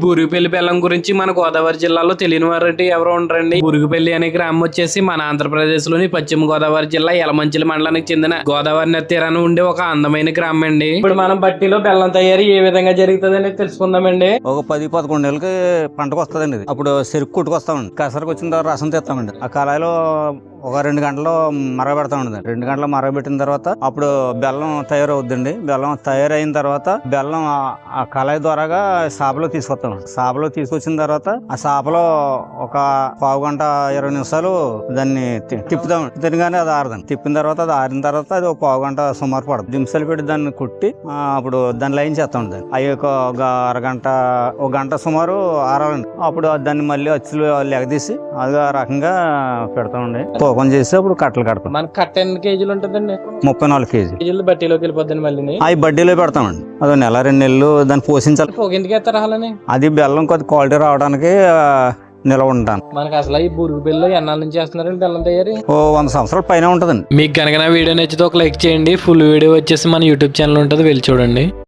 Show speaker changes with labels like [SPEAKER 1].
[SPEAKER 1] బురుగుపల్లి బెల్లం గురించి మన గోదావరి జిల్లాలో తెలియని వారంటే ఎవరు ఉండరండి. బురుగుపల్లి అనే గ్రామం వచ్చేసి మన ఆంధ్రప్రదేశ్లోని పశ్చిమ గోదావరి జిల్లా యలమంచిలి మండలానికి చెందిన గోదావరి నది తీరాన ఉండే ఒక అందమైన గ్రామం అండి ఇప్పుడు మనం బట్టిలో బెల్లం తయారీ ఏ విధంగా జరుగుతుంది అనేది తెలుసుకుందామండి.
[SPEAKER 2] ఒక పది పదకొండు నెలలకి పంటకు వస్తుందండి అప్పుడు చెరుకు కుట్టుకొస్తామండి. కసరకు వచ్చిన తర్వాత రసం తెస్తామండి. ఆ కళాయిలో ఒక రెండు గంటలు మరగబెడతామండి రెండు గంటలు మరగబెట్టిన తర్వాత అప్పుడు బెల్లం తయారవుద్దండి. బెల్లం తయారైన తర్వాత బెల్లం ఆ- కళాయి ద్వారాగా సాపలో తీసుకొస్తామండి సాపలో తీసుకొచ్చిన తర్వాత ఆ సాపలో ఒక పావు గంట ఇరవై నిమిషాలు దాన్ని తి- తిప్పుతామండి తినగానే అది ఆరదండి తిప్పిన తర్వాత అది ఆరిన తర్వాత అది ఒక పావు గంట సుమారు పడుతుంది దింసలు పెట్టి దాన్ని కుట్టి అప్పుడు దాన్ని లైన్ చేస్తామండి దాన్ని. అవి ఒక అరగంట ఒక గంట సుమారు ఆరాలండి. అప్పుడు దాన్ని మళ్ళీ అచ్చులు లెగదీసి అది ఆ రకంగా పెడతామండి తూకం చేసి అప్పుడు కట్టలు కడతాం.
[SPEAKER 1] మన కట్ట ఎన్ని కేజీలు ఉంటుందండి?
[SPEAKER 2] ముప్పై నాలుగు కేజీ
[SPEAKER 1] కేజీలు బట్టీలోకి వెళ్ళిపోద్దండి మళ్ళీ
[SPEAKER 2] అవి బడ్డీలో పెడతామండి. అది నెల రెండు నెలలు దాన్ని పోషించాలి.
[SPEAKER 1] పొగింటికి ఎత్తారు అలానే
[SPEAKER 2] అది బెల్లం కొద్ది క్వాలిటీ రావడానికి నిలవ ఉంటాను.
[SPEAKER 1] మనకి అసలు ఈ బురుగుపల్లిలో ఎన్నాళ్ళ నుంచి చేస్తున్నారండి బెల్లం తయారీ?
[SPEAKER 2] ఓ వంద సంవత్సరాల పైన ఉంటుందండి.
[SPEAKER 1] మీకు కనుక నా వీడియో నచ్చితే ఒక లైక్ చేయండి. ఫుల్ వీడియో వచ్చేసి మన యూట్యూబ్ ఛానల్ ఉంటుంది. వెళ్ళి చూడండి.